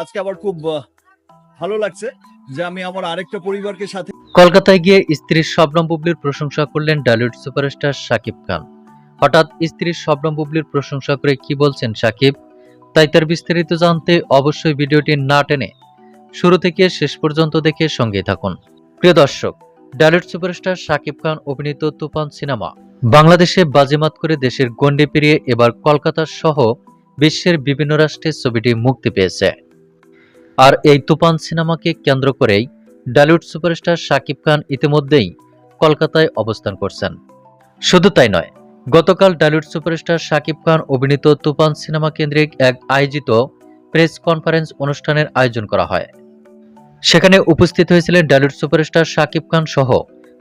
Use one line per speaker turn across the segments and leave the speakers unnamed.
আজকে আবার খুব ভালো লাগছে যে আমি আমার আরেকটা পরিবারকে সাথে
কলকাতায় গিয়ে স্ত্রীর শবনম বুবলির প্রশংসা করলেন ডালিউড সুপারস্টার শাকিব খান। হঠাৎ স্ত্রীর শবনম বুবলির প্রশংসা করে কি বলছেন শাকিব? তাই তার বিস্তারিত জানতে অবশ্যই ভিডিওটি না টেনে শুরু থেকে শেষ পর্যন্ত দেখে সঙ্গে থাকুন। প্রিয় দর্শক, ডালিউড সুপারস্টার শাকিব খান অভিনীত তুফান সিনেমা বাংলাদেশে বাজিমাত করে দেশের গণ্ডি পেরিয়ে এবার কলকাতা সহ বিশ্বের বিভিন্ন রাষ্ট্রে ছবিটি মুক্তি পেয়েছে। আর এই তুফান সিনেমাকে কেন্দ্র করেই ডালিউড সুপারস্টার শাকিব খান ইতিমধ্যেই কলকাতায় অবস্থান করছেন। শুধু তাই নয়, গতকাল ডালিউড সুপারস্টার শাকিব খান অভিনীত তুফান সিনেমা কেন্দ্রিক এক আয়োজিত প্রেস কনফারেন্স অনুষ্ঠানের আয়োজন করা হয়। সেখানে উপস্থিত হয়েছিলেন ডালিউড সুপারস্টার শাকিব খান সহ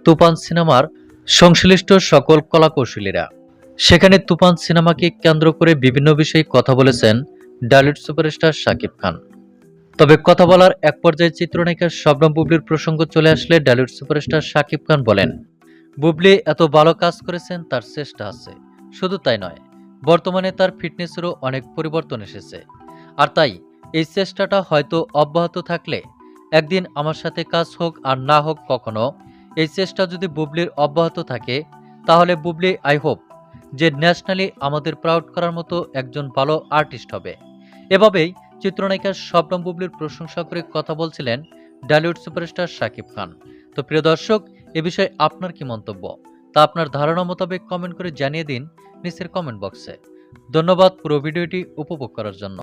তুফান সিনেমার সংশ্লিষ্ট সকল কলাকৌশলীরা। সেখানে তুফান সিনেমাকে কেন্দ্র করে বিভিন্ন বিষয়ে কথা বলেছেন ডালিউড সুপারস্টার শাকিব খান। তবে কথা বলার এক পর্যায়ে চিত্রনায়িকা শবনম বুবলির প্রসঙ্গ চলে আসলে ডালিউড সুপারস্টার শাকিব খান বলেন, বুবলি এত ভালো কাজ করেছেন, তার চেষ্টা আছে। শুধু তাই নয়, বর্তমানে তার ফিটনেসেরও অনেক পরিবর্তন এসেছে। আর তাই, এই চেষ্টাটা হয়তো অব্যাহত থাকলে, একদিন আমার সাথে কাজ হোক আর না হোক কখনো, এই চেষ্টা যদি বুবলির অব্যাহত থাকে, তাহলে বুবলি আই হোপ যে ন্যাশনালি আমাদের প্রাউড করার মতো একজন ভালো আর্টিস্ট হবে। এভাবেই চিত্রনায়িকা শবনম বুবলির প্রশংসা করে কথা বলছিলেন ডালিউড সুপারস্টার শাকিব খান। তো প্রিয় দর্শক, এ বিষয়ে আপনার কি মন্তব্য? তা আপনার ধারণা মোতাবেক কমেন্ট করে জানিয়ে দিন নিচের কমেন্ট বক্সে। ধন্যবাদ পুরো ভিডিওটি উপভোগ করার জন্য।